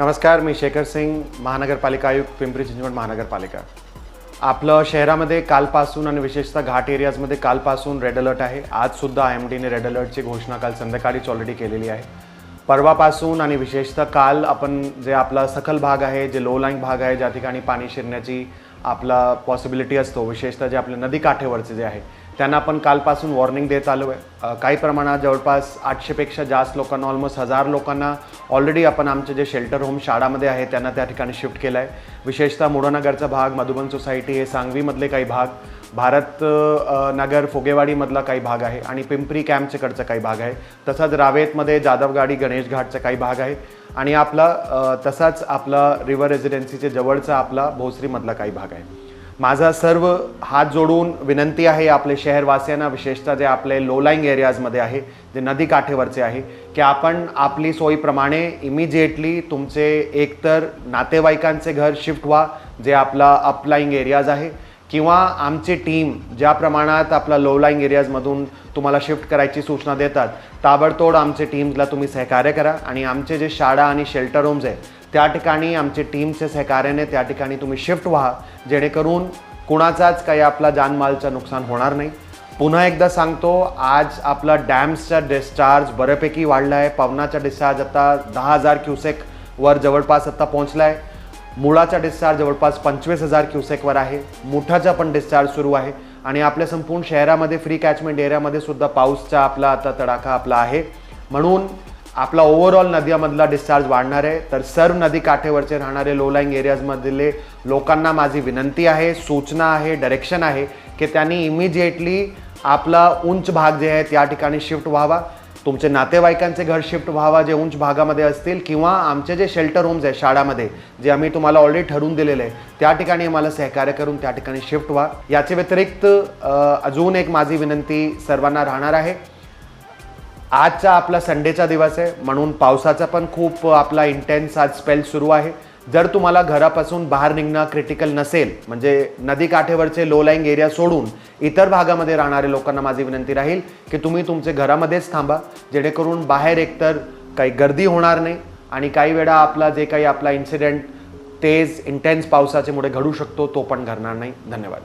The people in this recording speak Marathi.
नमस्कार मी शेखर सिंग महानगरपालिका आयुक्त पिंपरी चिंचवड महानगरपालिका. आपलं शहरामध्ये कालपासून आणि विशेषतः घाट एरियाजमध्ये कालपासून रेड अलर्ट आहे. आजसुद्धा आय एम डीने रेड अलर्टची घोषणा काल संध्याकाळीच ऑलरेडी केलेली आहे. परवापासून आणि विशेषतः काल आपण जे आपला सखल भाग आहे जे लो लाईंग भाग आहे ज्या ठिकाणी पाणी शिरण्याची आपला पॉसिबिलिटी असतो. विशेषतः जे आपले नदी काठेवरचे जे आहे त्यांना आपण कालपासून वॉर्निंग देत आलो आहे. काही प्रमाणात जवळपास आठशेपेक्षा जास्त लोकांना ऑलमोस्ट हजार लोकांना ऑलरेडी आपण आमचे जे शेल्टर होम शाळामध्ये आहे त्यांना त्या ठिकाणी शिफ्ट केलं आहे विशेषतः मुडोनगरचा भाग मधुबन सोसायटी हे सांगवीमधले काही भाग भारत नगर फोगेवाडीमधला काही भाग आहे आणि पिंपरी कॅम्पच्याकडचा काही भाग आहे. तसंच रावेतमध्ये जाधवगाडी गणेश घाटचा काही भाग आहे आणि आपला तसाच आपला रिव्हर रेसिडेन्सीचे जवळचा आपला भोसरीमधला काही भाग आहे. माझा सर्व हात जोडून विनंती आहे आपले शहरवासियांना विशेषतः जे आपले लोलाईंग एरियाजमध्ये आहे जे नदी काठेवरचे आहे की आपण आपली सोयीप्रमाणे इमिजिएटली तुमचे एकतर नातेवाईकांचे घर शिफ्ट व्हा जे आपला अपलाईंग एरियाज आहे किंवा आमची टीम ज्या प्रमाणात आपला लो लाईंग एरियाजमधून तुम्हाला शिफ्ट करायची सूचना देतात ताबडतोड आमचे टीमला तुम्ही सहकार्य करा आणि आमचे जे शाळा आणि शेल्टर होम्स आहे त्या ठिकाणी आमचे टीमचे सहकार्याने त्या ठिकाणी तुम्ही शिफ्ट व्हा जेणेकरून कुणाचाच काही आपला जानमालचं नुकसान होणार नाही. पुन्हा एकदा सांगतो आज आपला डॅम्सचा डिस्चार्ज बऱ्यापैकी वाढला आहे पवनाचा डिस्चार्ज आता दहा हजार क्युसेक वर जवळपास आत्ता पोहोचला आहे मुळाचा डिस्चार्ज जवळपास पंचवीस हजार क्युसेकवर आहे. मुठाचा पण डिस्चार्ज सुरू आहे. आणि आपल्या संपूर्ण शहरामध्ये फ्री कॅचमेंट एरियामध्ये सुद्धा पाऊसचा आपला आता तडाखा आपला आहे. म्हणून आपला ओव्हरऑल नद्यामधला डिस्चार्ज वाढणार आहे. तर सर्व नदी काठेवरचे राहणारे लो लाईंग एरियाजमधले लोकांना माझी विनंती आहे सूचना आहे डायरेक्शन आहे की त्यांनी इमिजिएटली आपला उंच भाग जे आहे त्या ठिकाणी शिफ्ट व्हावा. तुमचे नातेवाईकांचे घर शिफ्ट व्हावा जे उंच भागामध्ये असतील किंवा आमचे जे शेल्टर होम्स आहे शाळामध्ये जे आम्ही तुम्हाला ऑलरेडी ठरवून दिलेले आहे त्या ठिकाणी आम्हाला सहकार्य करून त्या ठिकाणी शिफ्ट व्हा. याच्या व्यतिरिक्त अजून एक माझी विनंती सर्वांना राहणार आहे. आजचा आपला संडेचा दिवस आहे म्हणून पावसाचा पण खूप आपला इंटेन्स आज स्पेल सुरू आहे. जर तुम्हाला घरापासून बाहेर निघणं क्रिटिकल नसेल म्हणजे नदी काठेवरचे लो लाईंग एरिया सोडून इतर भागामध्ये राहणारे लोकांना माझी विनंती राहील की तुम्ही तुमचे घरामध्येच थांबा जेणेकरून बाहेर एकतर काही गर्दी होणार नाही आणि काही वेळा आपला जे काही आपला इन्सिडेंट तेज इंटेन्स पावसाच्यामुळे घडू शकतो तो पण घडणार नाही. धन्यवाद.